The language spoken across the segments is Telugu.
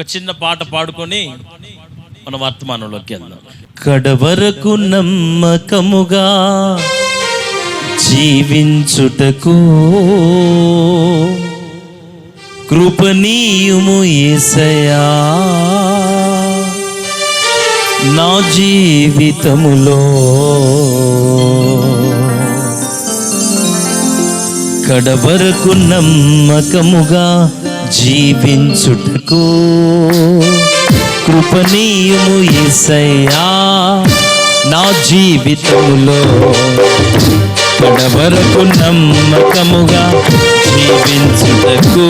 ఒక చిన్న పాట పాడుకొని మన వర్తమానంలోకి వెళ్దాం. కడవరకు నమ్మకముగా జీవించుటకు కృపనీయుము ఏసయా నా జీవితములో కడవరకు నమ్మకముగా జీవించుటకు కృపణీయము ఈసయ్యా నా జీవితములో కడవరకు నమ్మకముగా జీవించుటకు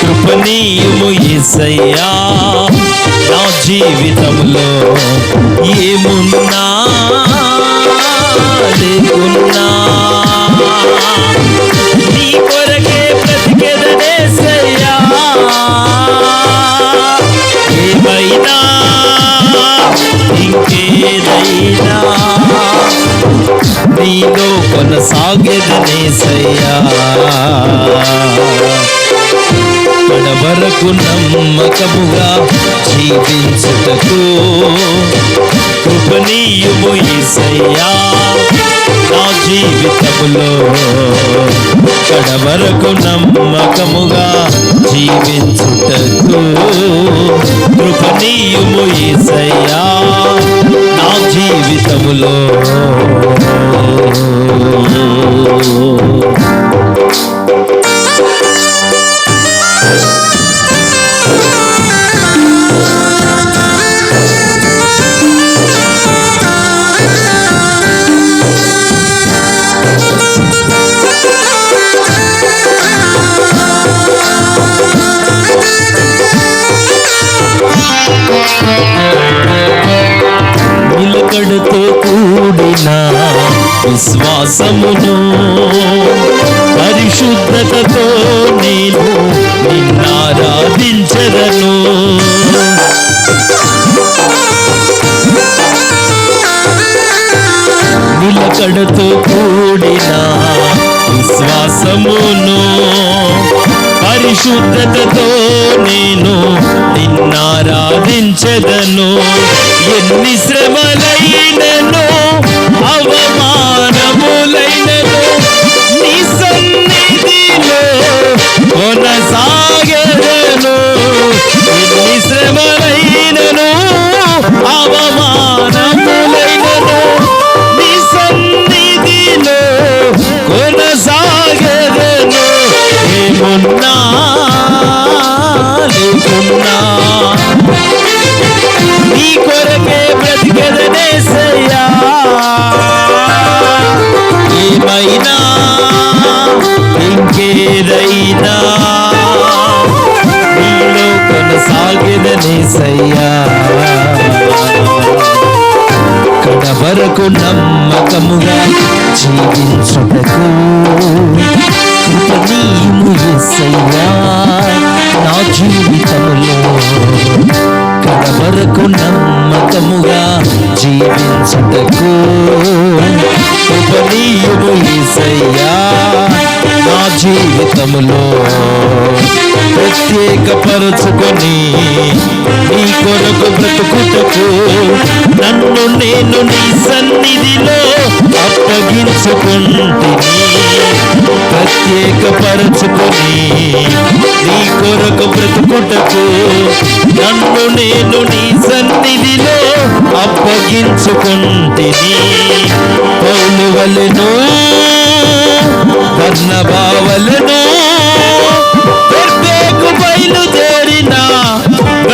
కృపణీయము ఈసయ్యా నా జీవితంలో ఏమున్నా లేకున్నా నీ కొరకే బ్రతికెదనేసయ్యా ఏమైనా ఇంకేదైనా నీలో కొనసాగేదనేసయ్యా కడవరకు నమ్మకముగా జీవించుటకు కృపనీయుము ఈసయ్యా నా జీవితములో వరకు నమ్మకముగా జీవించుటకు కృపణీయుము ఈసయ్యా నా జీవితములో విశ్వాసమును పరిశుద్ధతతో నేను నిన్నారాధించరను నిలకడతో కూడిన విశ్వాసమును పరిశుద్ధతతో నేను నిన్నారాధించదను ఎన్ని శ్రమలైనను అవమా रजा కొనసాగేదనేసయ్యా కడవరకు నమ్మకముగా జీవించుటకు నీవు ఎస్సయ్యా నా జీవితములో కడవరకు నమ్మకముగా జీవించుటకు కృపణీయము యేసయ్యా నా జీవితములో ప్రత్యేకపరచుకొని నీ కొరకు బ్రతుకుటకు నన్ను నేను నీ సన్నిధిలో అప్పగించుకుంటుని. ప్రత్యేకపరచుకొని నీ కొరకు బ్రతుకుటకు నన్ను నేను నీ సన్నిధిలో అప్పగించుకుంటుని. పౌలు వలెను వర్ణభావలను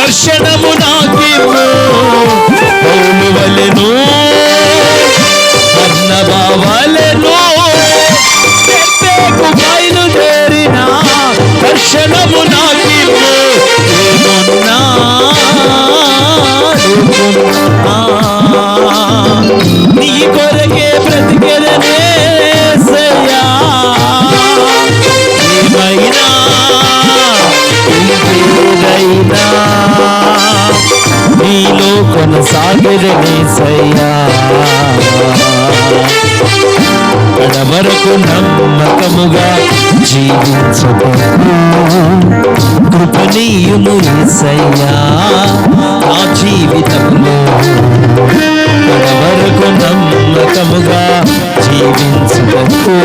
దర్శనము నాకిమ్ము పౌలు వలెను కొనసాగదనే సయ్యా కడవరకు నమ్మకముగా జీవించటకు కృపణీయుము ఏసయ్యా. నా జీవితంలో కడవరకు నమ్మకముగా జీవించటకు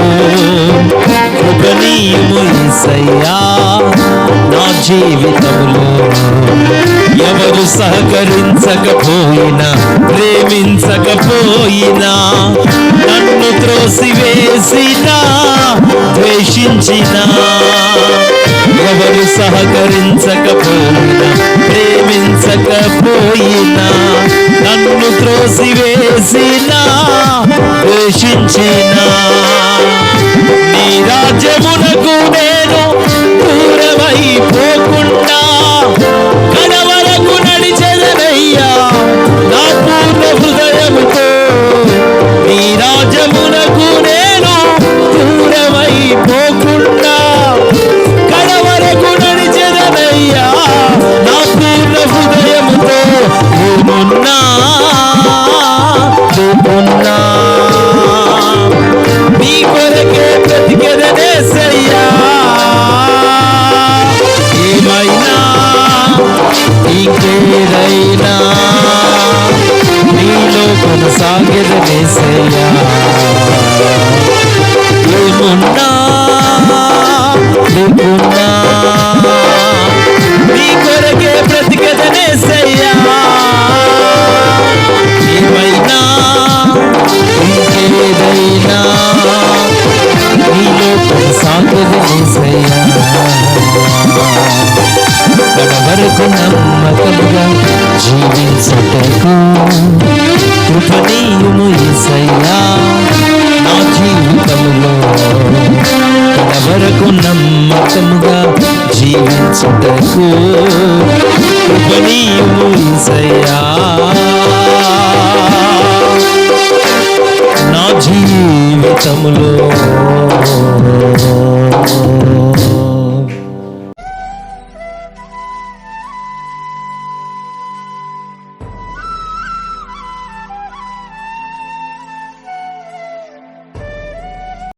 కృపణీయుము ఏసయ్యా నా జీవితంలో ఎవరు సహకరించకపోయినా ప్రేమించకపోయినా నన్ను త్రోసివేసినా ద్వేషించిన. ఎవరు సహకరించకపోయినా ప్రేమించకపోయినా నన్ను త్రోసివేసినా ద్వేషించిన. నీ రాజ్యమున జీవించటకు కృపణీయుము ఏసయ్యా నా జీవితంలో కడవరకు నమ్మకముగా జీవించుటకు కృపణీయుము ఏసయ్యా. నా జీవితములో